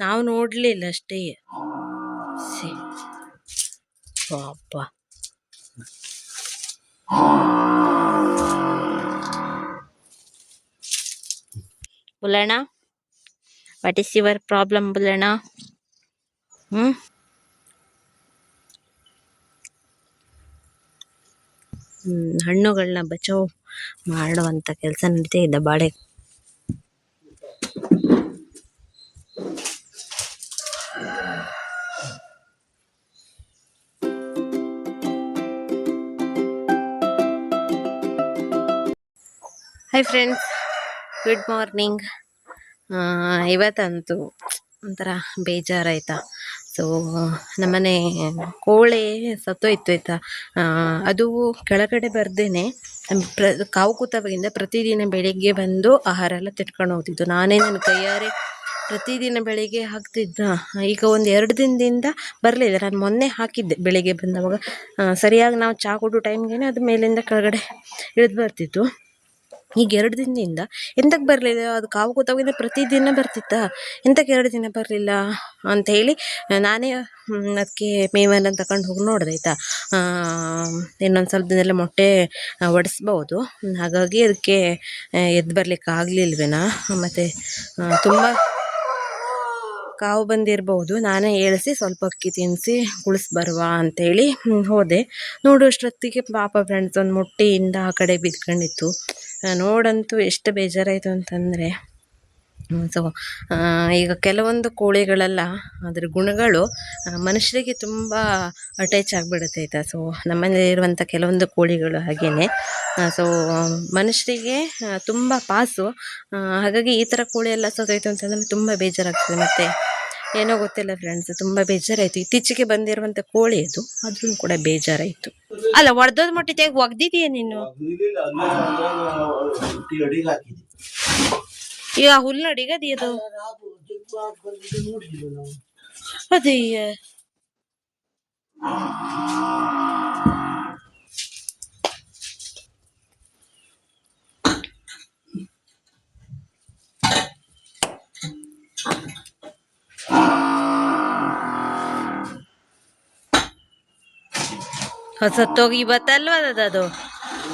ನಾವು ನೋಡ್ಲಿಲ್ಲ ಅಷ್ಟೇ. ಸಿ. ಪಾಪ. ಬುಲಣ ವಾಟ್ ಇಸ್ ಯುವರ್ ಪ್ರಾಬ್ಲಮ್ ಬುಲಣ ಹ್ಮ್, ಹಣ್ಣುಗಳನ್ನ ಬಚಾವ್ ಮಾಡುವಂಥ ಕೆಲಸ ನಡೀತಾ ಇದೆ. ಬಾಳೆ ಹಾಯ್ ಫ್ರೆಂಡ್ಸ್ ಗುಡ್ ಮಾರ್ನಿಂಗ್ ಇವತ್ತಂತೂ ಒಂಥರ ಬೇಜಾರಾಯ್ತಾ? ಸೊ ನಮ್ಮನೆ ಕೋಳಿ ಸತ್ತೋಯ್ತು ಆಯ್ತಾ? ಅದು ಕೆಳಗಡೆ ಬರ್ದೇನೆ ಪ್ರ, ಕಾವು ಕೂತವಾಗಿಂದ ಪ್ರತಿದಿನ ಬೆಳಿಗ್ಗೆ ಬಂದು ಆಹಾರ ಎಲ್ಲ ತಿಟ್ಕೊಂಡು ಹೋಗ್ತಿತ್ತು. ನಾನೇ ನನ್ನ ಕೈಯಾರೆ ಪ್ರತಿದಿನ ಬೆಳಿಗ್ಗೆ ಹಾಕ್ತಿದ್ದ, ಈಗ ಒಂದು ಎರಡು ದಿನದಿಂದ ಬರಲಿಲ್ಲ ನಾನು ಮೊನ್ನೆ ಹಾಕಿದ್ದೆ ಬೆಳಿಗ್ಗೆ ಬಂದವಾಗ. ಸರಿಯಾಗಿ ನಾವು ಚಹಾ ಕೊಡೋ ಟೈಮ್ಗೆ ಅದು ಮೇಲಿಂದ ಕೆಳಗಡೆ ಇಳಿದು ಬರ್ತಿತ್ತು. ಈಗ ಎರಡು ದಿನದಿಂದ ಎಂತಕ್ಕೆ ಬರಲಿಲ್ಲ ಅದು ಕಾವು ಕೂತಾಗಿಂದ ಪ್ರತಿದಿನ ಬರ್ತಿತ್ತಾ? ಎಂತಕ್ಕೆ ಎರಡು ದಿನ ಬರಲಿಲ್ಲ ಅಂತ ಹೇಳಿ, ನಾನೇ ಅದಕ್ಕೆ ಮೇವನ್ನು ತಗೊಂಡು ಹೋಗಿ ನೋಡಿದೆ ಆಯಿತಾ? ಇನ್ನೊಂದು ಸ್ವಲ್ಪ ದಿನದಲ್ಲಿ ಮೊಟ್ಟೆ ಒಡಿಸ್ಬೋದು. ಹಾಗಾಗಿ ಅದಕ್ಕೆ ಎದ್ದು ಬರಲಿಕ್ಕೆ ಆಗಲಿಲ್ವೇನಾ? ಮತ್ತು ತುಂಬ ಕಾವು ಬಂದಿರಬಹುದು ನಾನೇ ಏಳಿಸಿ ಸ್ವಲ್ಪ ಅಕ್ಕಿ ತಿನ್ನಿಸಿ ಕುಳಿಸ್ ಬರುವ ಅಂತೇಳಿ ಹೋದೆ. ನೋಡುವಷ್ಟೊತ್ತಿಗೆ ಪಾಪ ಫ್ರೆಂಡ್ಸ್ ಒಂದು ಮೊಟ್ಟೆಯಿಂದ ಆ ಕಡೆ ಬಿದ್ಕೊಂಡಿತ್ತು. ನೋಡಂತೂ ಎಷ್ಟು ಬೇಜಾರಾಯಿತು ಅಂತಂದರೆ. ಸೊ ಈಗ ಕೆಲವೊಂದು ಕೋಳಿಗಳೆಲ್ಲ ಅದರ ಗುಣಗಳು ಮನುಷ್ಯರಿಗೆ ತುಂಬ ಅಟ್ಯಾಚ್ ಆಗಿಬಿಡುತ್ತೆ ಆಯಿತಾ ಸೊ ನಮ್ಮನೇಲಿರುವಂಥ ಕೆಲವೊಂದು ಕೋಳಿಗಳು ಹಾಗೇ ಸೊ ಮನುಷ್ಯರಿಗೆ ತುಂಬ ಪಾಸು. ಹಾಗಾಗಿ ಈ ಥರ ಕೋಳಿ ಎಲ್ಲ ಸತ್ತೋಯ್ತು ಅಂತಂದರೆ ತುಂಬ ಬೇಜಾರಾಗ್ತದೆ. ಮತ್ತು ಏನೋ ಗೊತ್ತಿಲ್ಲ ಫ್ರೆಂಡ್ಸ್ ತುಂಬ ಬೇಜಾರಾಯಿತು. ಇತ್ತೀಚೆಗೆ ಬಂದಿರುವಂಥ ಕೋಳಿ ಅದು ಅದ್ರೂ ಕೂಡ ಬೇಜಾರಾಯಿತು. ಅಲ್ಲ ಒಡ್ದೋದ್ ಮೊಟ್ಟೆ ತೆಗೆ ಒಗ್ದಿದೀಯ ನೀನು? ಈಗ ಹುಲ್ಲು ಅಡಿಗದಿ ಅದು. ಅದೀಯ ಸತ್ತೋಗಿ ಅದು?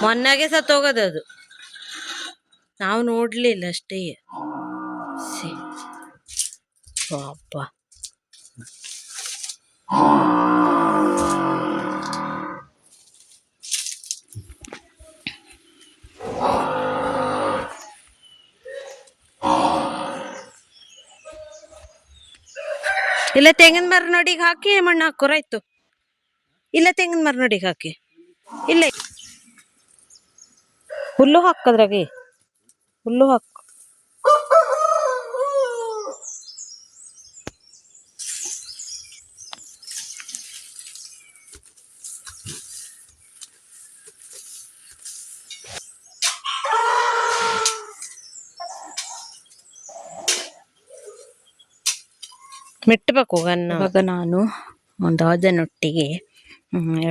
ಮೊನ್ನೆಗೆ ಸತ್ತೋಗೋದು ಅದು. ನಾವು ನೋಡ್ಲಿಲ್ಲ ಅಷ್ಟೇ. ಪಾಪ. ಇಲ್ಲ ತೆಂಗಿನ ಮರ ನೋಡಿಗೆ ಹಾಕಿ ಮಣ್ಣು ಹಾಕೋರಾಯ್ತು ಇಲ್ಲ ತೆಂಗಿನ ಮರ ನೋಡಿಗೆ ಹಾಕಿ. ಇಲ್ಲ. ಹುಲ್ಲು ಹಾಕದ್ರಾಗೆ? ಹುಲ್ಲು ಹಾಕು. ಮೆಟ್ಟಬೇಕು ಗನ್ನ. ಇವಾಗ ನಾನು ಒಂದು ದಾದನೊಟ್ಟಿಗೆ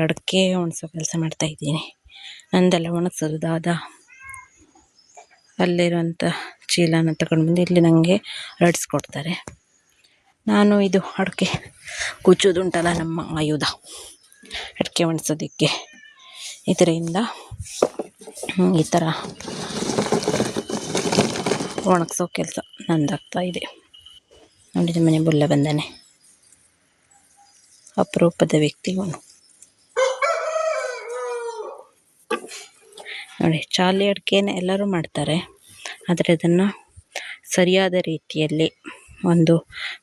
ಅಡಿಕೆ ಒಣಸೋ ಕೆಲಸ ಮಾಡ್ತಾ ಇದ್ದೀನಿ. ನಂದೆಲ್ಲ ಒಣಗಿಸೋದು ದಾದ. ಅಲ್ಲಿರುವಂಥ ಚೀಲನ ತಗೊಂಡು ಬಂದು ಇಲ್ಲಿ ನನಗೆ ರಡಿಸ್ಕೊಡ್ತಾರೆ ನಾನು ಇದು ಅಡಿಕೆ ಕುಚ್ಚೋದುಂಟಲ್ಲ ನಮ್ಮ ಆಯುಧ. ಅಡಿಕೆ ಒಣಸೋದಕ್ಕೆ ಇದರಿಂದ ಈ ಥರ ಒಣಗಿಸೋ ಕೆಲಸ ನಂದಾಗ್ತಾ ಇದೆ. ನೋಡಿ ಮನೆ ಬುಲ್ಲ ಬಂದಾನೆ. ಅಪರೂಪದ ವ್ಯಕ್ತಿ ನೋಡಿ ಚಾಲಿ ಅಡಿಕೆನ ಎಲ್ಲರೂ ಮಾಡ್ತಾರೆ. ಆದರೆ ಅದನ್ನು ಸರಿಯಾದ ರೀತಿಯಲ್ಲಿ ಒಂದು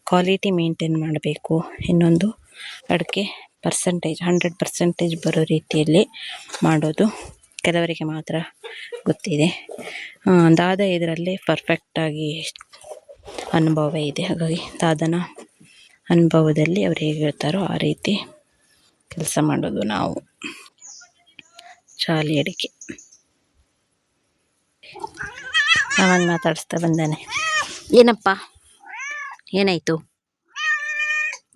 ಕ್ವಾಲಿಟಿ ಮೇಂಟೈನ್ ಮಾಡಬೇಕು. ಇನ್ನೊಂದು ಅಡಿಕೆ ಪರ್ಸೆಂಟೇಜ್ ಹಂಡ್ರೆಡ್ ಪರ್ಸೆಂಟೇಜ್ ಬರೋ ರೀತಿಯಲ್ಲಿ ಮಾಡೋದು ಕೆಲವರಿಗೆ ಮಾತ್ರ ಗೊತ್ತಿದೆ. ದಾದ ಇದರಲ್ಲಿ ಪರ್ಫೆಕ್ಟಾಗಿ ಅನುಭವ ಇದೆ. ಹಾಗಾಗಿ ದಾದನ ಅನುಭವದಲ್ಲಿ ಅವ್ರು ಹೇಗೆ ಹೇಳ್ತಾರೋ ಆ ರೀತಿ ಕೆಲಸ ಮಾಡೋದು ನಾವು. ಚಾಲಿ ಅಡಿಕೆ ಅವನ್ ಮಾತಾಡಿಸ್ತಾ ಬಂದಾನೆ. ಏನಪ್ಪ? ಏನಾಯಿತು?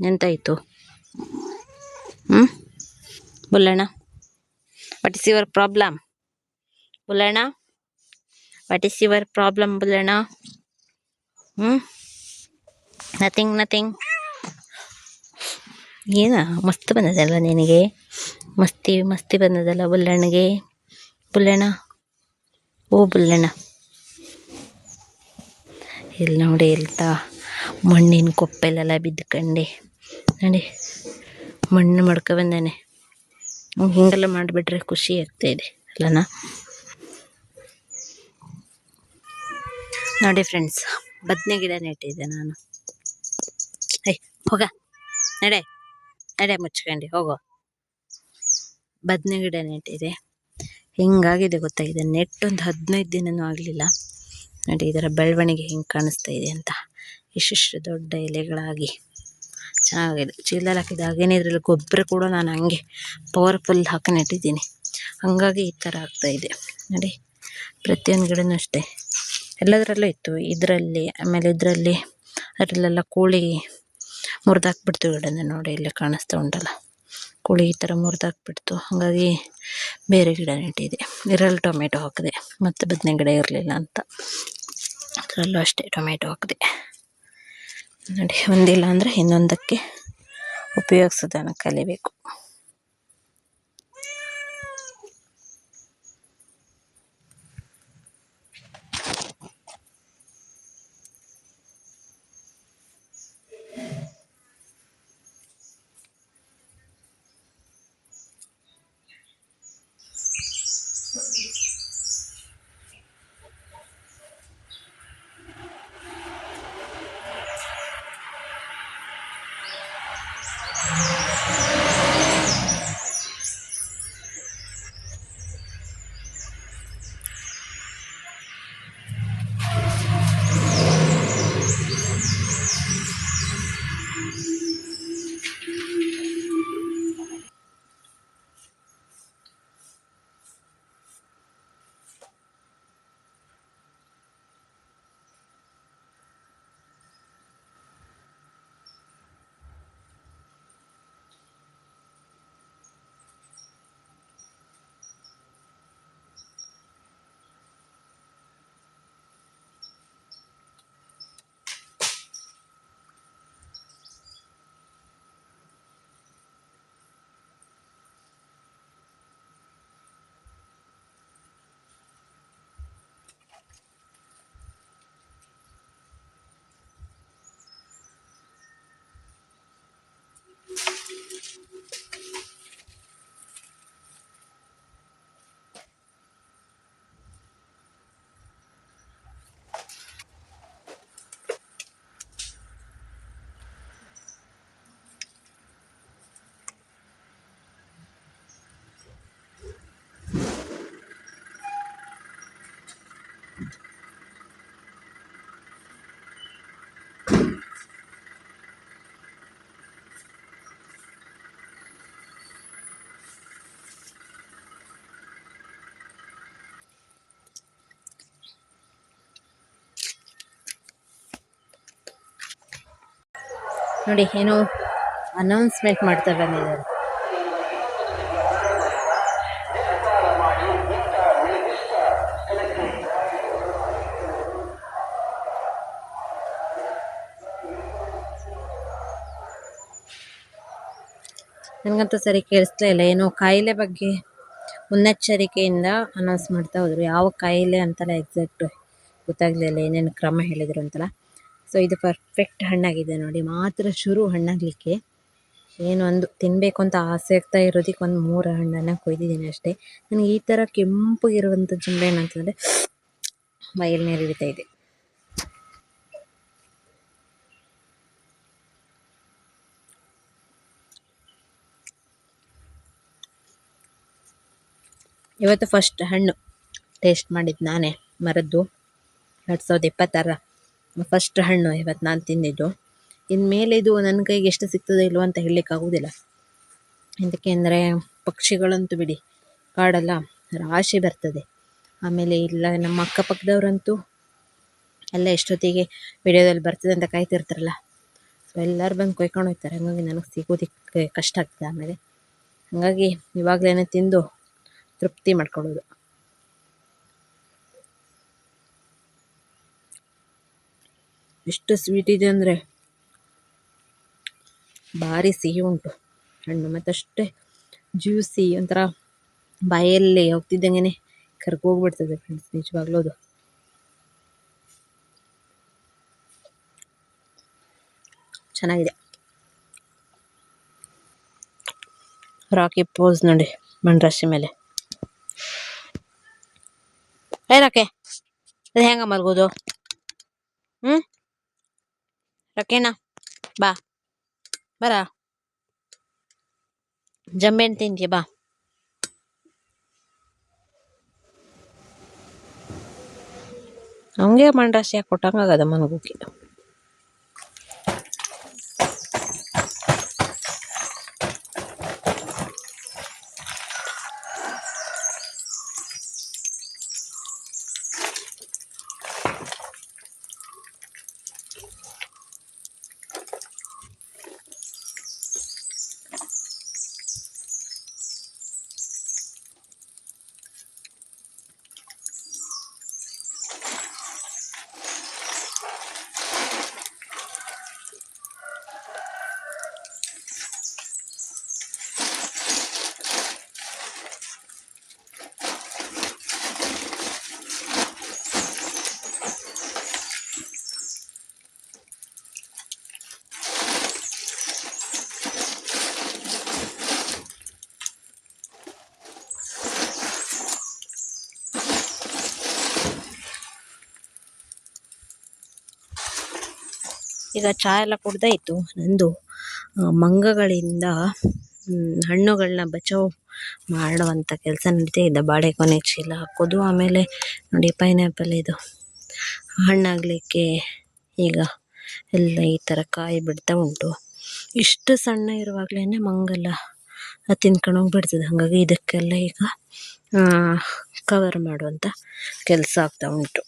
ಎಂತಾಯಿತು? ಹ್ಞೂ Bullanna what is your problem Bullanna what is your problem Bullanna? ಹ್ಞೂ ನಥಿಂಗ್ ನಥಿಂಗ್ ಏನ, ಮಸ್ತ್ ಬಂದದಲ್ಲ ನಿನಗೆ? ಮಸ್ತಿ ಮಸ್ತಿ ಬಂದದಲ್ಲ ಬುಲ್ಲಣ್ಣಗೆ? ಬುಲ್ಲಣ್ಣ ಓ ಬುಲ್ಲಣ್ಣ ಇಲ್ಲಿ ನೋಡಿ ಇಲ್ತಾ ಮಣ್ಣಿನ ಕೊಪ್ಪೆಲೆಲ್ಲ ಬಿದ್ದುಕಂಡು ನೋಡಿ, ಮಣ್ಣು ಮಡ್ಕೊ ಬಂದಾನೆ. ಹಿಂಗೆಲ್ಲ ಮಾಡಿಬಿಟ್ರೆ ಖುಷಿ ಆಗ್ತಾಯಿದೆ ಅಲ್ಲನಾ? ನೋಡಿ ಫ್ರೆಂಡ್ಸ್ ಬದನೆ ಗಿಡ ನೆಟ್ಟಿದ್ದೆ ನಾನು. ಐ ಹೋಗ. ನಡೆ. ನಡೆ ಮುಚ್ಕೊಂಡು, ಹೋಗೋ. ಬದನೆ ಗಿಡ ನೆಟ್ಟಿದೆ ಹಿಂಗಾಗಿದೆ ಗೊತ್ತಾ ನೆಟ್ ನೆಟ್ಟೊಂದು ಹದಿನೈದು ದಿನವೂ ಆಗಲಿಲ್ಲ. ನೋಡಿ, ಇದರ ಬೆಳವಣಿಗೆ ಹೆಂಗೆ ಕಾಣಿಸ್ತಾ ಇದೆ ಅಂತ. ಇಷ್ಟಿಷ್ಟು ದೊಡ್ಡ ಎಲೆಗಳಾಗಿ ಚೆನ್ನಾಗಿದೆ. ಚೀಲದಲ್ಲಿ ಹಾಕಿದ ಹಾಗೇನೆ ಇದರಲ್ಲಿ ಗೊಬ್ಬರ ಕೂಡ ನಾನು ಹಂಗೆ ಪವರ್ಫುಲ್ ಹಾಕಿ ನೆಟ್ಟಿದ್ದೀನಿ. ಹಾಗಾಗಿ ಈ ಥರ ಇದೆ. ನೋಡಿ, ಪ್ರತಿಯೊಂದು ಗಿಡನೂ ಅಷ್ಟೇ. ಎಲ್ಲದರಲ್ಲೂ ಇತ್ತು. ಇದರಲ್ಲಿ, ಆಮೇಲೆ ಇದರಲ್ಲಿ ಅದರಲ್ಲೆಲ್ಲ ಕೋಳಿ ಮುರಿದಾಕ್ಬಿಡ್ತು ಗಿಡನ ನೋಡಿ, ಇಲ್ಲೇ ಕಾಣಿಸ್ತಾ ಉಂಟಲ್ಲ. ಕೋಳಿ ಈ ಥರ ಮುರಿದಾಕ್ಬಿಡ್ತು. ಹಾಗಾಗಿ ಬೇರೆ ಗಿಡ ನೆಟ್ಟಿದೆ ಇದರಲ್ಲಿ ಟೊಮೆಟೊ ಹಾಕಿದೆ. ಮತ್ತು ಬದನೆ ಗಿಡ ಇರಲಿಲ್ಲ ಅಂತ. ಅದರಲ್ಲೂ ಅಷ್ಟೇ ಟೊಮೆಟೊ ಹಾಕಿದೆ. ನೋಡಿ, ಒಂದಿಲ್ಲ ಅಂದರೆ ಇನ್ನೊಂದಕ್ಕೆ ಉಪಯೋಗಿಸೋದನ್ನು ಕಲಿಬೇಕು. ನೋಡಿ ಏನೋ ಅನೌನ್ಸ್ಮೆಂಟ್ ಮಾಡ್ತಾ ಬಂದಿದ್ದಾರೆ. ನನಗಂತೂ ಸರಿ ಕೇಳಿಸ್ಲೇ ಇಲ್ಲ. ಏನೋ ಕಾಯಿಲೆ ಬಗ್ಗೆ ಮುನ್ನೆಚ್ಚರಿಕೆಯಿಂದ ಅನೌನ್ಸ್ ಮಾಡ್ತಾ ಹೋದರು. ಯಾವ ಕಾಯಿಲೆ ಅಂತಲ್ಲ ಎಕ್ಸಾಕ್ಟ್ ಗೊತ್ತಾಗಲಿಲ್ಲ. ಏನೇನು ಕ್ರಮ ಹೇಳಿದರು ಅಂತಲ್ಲ. ಸೊ ಇದು ಪರ್ಫೆಕ್ಟ್ ಹಣ್ಣಾಗಿದೆ ನೋಡಿ. ಮಾತ್ರ ಶುರು ಹಣ್ಣಾಗಲಿಕ್ಕೆ ಏನು ಒಂದು ತಿನ್ನಬೇಕು ಅಂತ ಆಸೆ ಆಗ್ತಾ ಇರೋದಕ್ಕೆ ಒಂದು ಮೂರು ಹಣ್ಣನ್ನು ಕೊಯ್ದಿದ್ದೀನಿ ಅಷ್ಟೇ. ನನಗೆ ಈ ಥರ ಕೆಂಪಗಿರುವಂಥ ಜುಂಬೆ ಏನಂತಂದರೆ ಬಯಲು ನೀರು ಹಿಡಿತಾ ಇದೆ. ಇವತ್ತು ಫಸ್ಟ್ ಹಣ್ಣು ಟೇಸ್ಟ್ ಮಾಡಿದ್ದು ನಾನೇ ಮರದ್ದು. ಎರಡು ಸಾವಿರದ ಇಪ್ಪತ್ತಾರ. ಫಸ್ಟ್ ಹಣ್ಣು ಇವತ್ತು ನಾನು ತಿಂದಿದ್ದು. ಇನ್ಮೇಲೆ ಇದು ನನ್ನ ಕೈಗೆ ಎಷ್ಟು ಸಿಗ್ತದೆ ಇಲ್ವೋ ಅಂತ ಹೇಳಲಿಕ್ಕಾಗೋದಿಲ್ಲ. ಇದಕ್ಕೆ ಅಂದರೆ ಪಕ್ಷಿಗಳಂತೂ ಬಿಡಿ, ಕಾಡೆಲ್ಲ, ರಾಶಿ ಬರ್ತದೆ. ಆಮೇಲೆ ಇಲ್ಲ, ನಮ್ಮ ಅಕ್ಕಪಕ್ಕದವ್ರಂತೂ ಎಲ್ಲ ಎಷ್ಟೊತ್ತಿಗೆ ವಿಡಿಯೋದಲ್ಲಿ ಬರ್ತದೆ ಅಂತ ಕಾಯ್ತಿರ್ತಾರಲ್ಲ. ಸೊ ಎಲ್ಲರೂ ಬಂದು ಕೊಯ್ಕೊಂಡು ಹೋಗ್ತಾರೆ. ಹಾಗಾಗಿ ನನಗೆ ಸಿಗೋದಕ್ಕೆ ಕಷ್ಟ ಆಗ್ತದೆ ಆಮೇಲೆ. ಹಾಗಾಗಿ ಇವಾಗಲೇ ತಿಂದು ತೃಪ್ತಿ ಮಾಡ್ಕೊಳ್ಳೋದು. ಎಷ್ಟು ಸ್ವೀಟ್ ಇದೆ ಅಂದರೆ ಭಾರಿ ಸಿಹಿ ಉಂಟು. ಹಣ್ಣು ಮತ್ತು ಅಷ್ಟೇ ಜ್ಯೂಸಿ ಒಂಥರ ಬಾಯಲ್ಲಿ ಹೋಗ್ತಿದ್ದಂಗೆ ಕರ್ಕೋಗ್ಬಿಡ್ತದೆ ಫ್ರೆಂಡ್ಸ್ ನಿಜವಾಗ್ಲೂ ಅದು. ಚೆನ್ನಾಗಿದೆ. ರಾಕಿ ಪೋಸ್ ನೋಡಿ ಮಣ್ರಾಶಿ ಮೇಲೆ. ಏ ರಾಕೆ ಅದು ಹೆಂಗ ಮಲ್ಗೋದು? ಹ್ಞೂ ರಾಕೇನಾ ಬಾ ಬರ ಜಂಬೆನ್ ತಿಂತೀಯ ಬಾ ಹಂಗೆ ಮಂಡ್ರಾಸಿ ಹಾಕಿ ಕೊಟ್ಟಂಗಾಗದ ಮನಗುಕ್ಕೆ ಈಗ ಚಹಾ ಎಲ್ಲ ಕುಡಿದಾಯ್ತು. ನಂದು ಮಂಗಗಳಿಂದ ಹಣ್ಣುಗಳನ್ನ ಬಚಾವ್ ಮಾಡುವಂಥ ಕೆಲಸ ನಡೀತಾ ಇದೆ. ಬಾಳೆಗೊನೆ ಚೀಲ ಹಾಕೋದು, ಆಮೇಲೆ ನೋಡಿ ಪೈನಾಪಲ್ ಇದು. ಹಣ್ಣಾಗಲಿಕ್ಕೆ ಈಗ ಎಲ್ಲ ಈ ಥರ ಕಾಯಿ ಬಿಡ್ತಾ ಉಂಟು. ಇಷ್ಟು ಸಣ್ಣ ಇರುವಾಗಲೇ ಮಂಗಲ್ಲ ತಿನ್ಕೊಂಡು ಹೋಗ್ಬಿಡ್ತದೆ. ಹಾಗಾಗಿ ಇದಕ್ಕೆಲ್ಲ ಈಗ ಕವರ್ ಮಾಡುವಂಥ ಕೆಲಸ ಆಗ್ತಾ ಉಂಟು.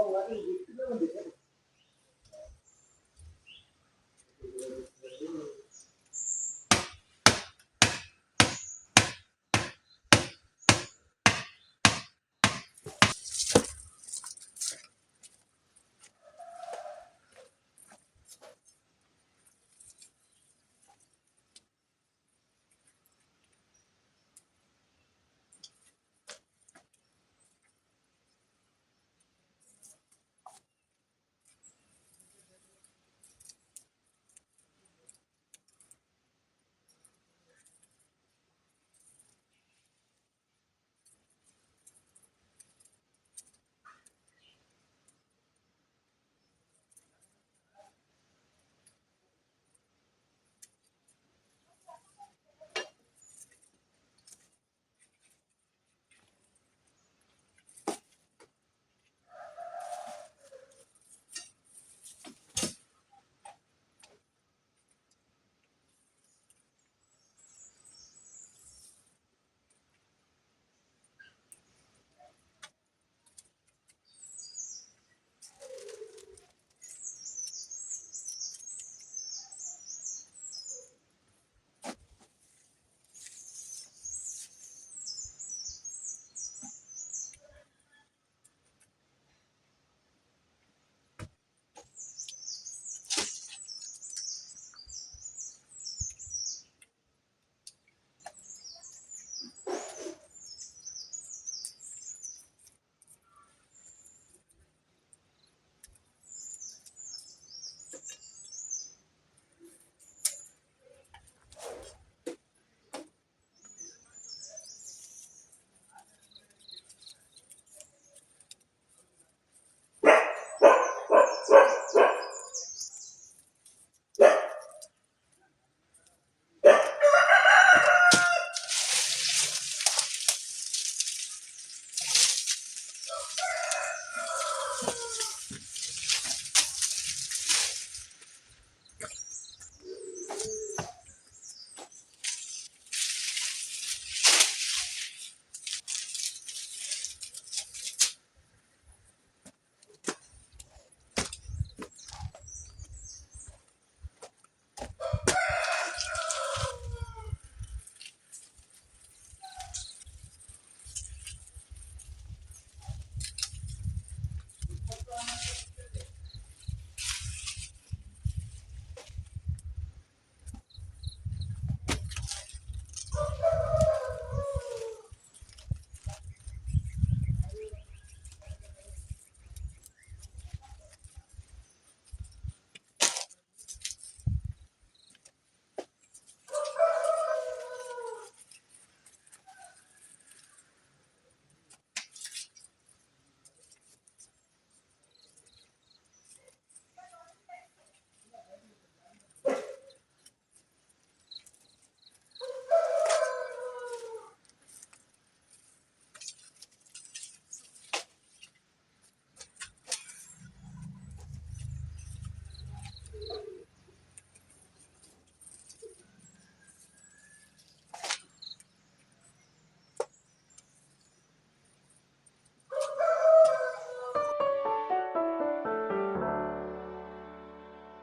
vamos lá, tem não, não, não,